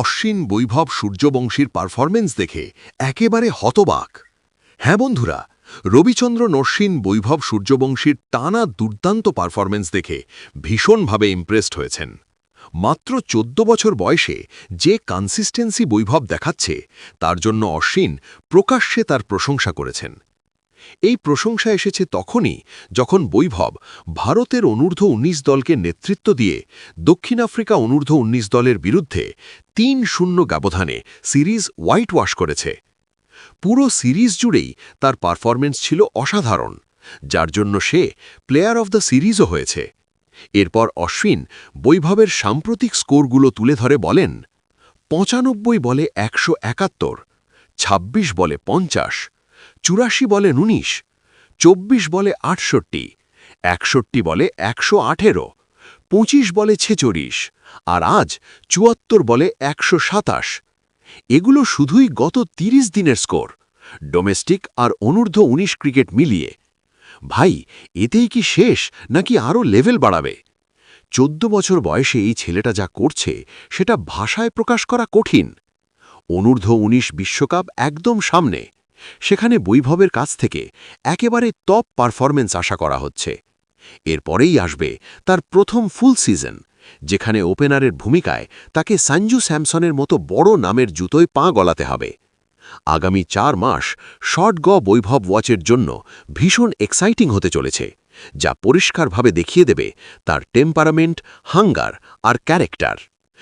অশ্বিন বৈভব সূর্যবংশীর performance দেখে একেবারে হতবাক। হ্যাঁ বন্ধুরা, রবিচন্দ্র নশ্বিন বৈভব সূর্যবংশীর টানা দুর্দান্ত পারফরমেন্স দেখে ভীষণভাবে ইমপ্রেসড হয়েছেন। মাত্র চোদ্দ বছর বয়সে যে কনসিস্টেন্সি বৈভব দেখাচ্ছে, তার জন্য অশ্বিন প্রকাশ্যে তার প্রশংসা করেছেন। এই প্রশংসা এসেছে তখনই যখন বৈভব ভারতের অনূর্ধ্ব উনিশ দলকে নেতৃত্ব দিয়ে দক্ষিণ আফ্রিকা অনূর্ধ্ব উনিশ দলের বিরুদ্ধে তিন শূন্য ব্যবধানে সিরিজ হোয়াইট ওয়াশ করেছে। পুরো সিরিজ জুড়েই তার পারফরমেন্স ছিল অসাধারণ, যার জন্য সে প্লেয়ার অফ দ্য সিরিজও হয়েছে। এরপর অশ্বিন বৈভবের সাম্প্রতিক স্কোরগুলো তুলে ধরে বলেন, পঁচানব্বই বলে একশো একাত্তর ২৬ বলে পঞ্চাশ চুরাশি বলে উনিশ, চব্বিশ বলে আটষট্টি, একষট্টি বলে একশো আঠেরো, পঁচিশ বলে ছেচল্লিশ, আর আজ চুয়াত্তর বলে একশো সাতাশ। এগুলো শুধুই গত ৩০ দিনের স্কোর, ডোমেস্টিক আর অনূর্ধ্ব উনিশ ক্রিকেট মিলিয়ে। ভাই, এতেই কি শেষ নাকি আরও লেভেল বাড়াবে? চোদ্দ বছর বয়সে এই ছেলেটা যা করছে, সেটা ভাষায় প্রকাশ করা কঠিন। অনূর্ধ্ব উনিশ বিশ্বকাপ একদম সামনে। সেখানে বৈভবের কাছ থেকে একেবারে টপ পারফরমেন্স আশা করা হচ্ছে। এরপরেই আসবে তার প্রথম ফুল সিজন যেখানে ওপেনারের ভূমিকায় তাকে সঞ্জু স্যামসনের মতো বড় নামের জুতোয় পা গলাতে হবে। আগামী চার মাস শর্ট গ বৈভব ওয়াচের জন্য ভীষণ এক্সাইটিং হতে চলেছে, যা পরিষ্কারভাবে দেখিয়ে দেবে তার টেম্পারামেন্ট হাঙ্গার আর ক্যারেক্টার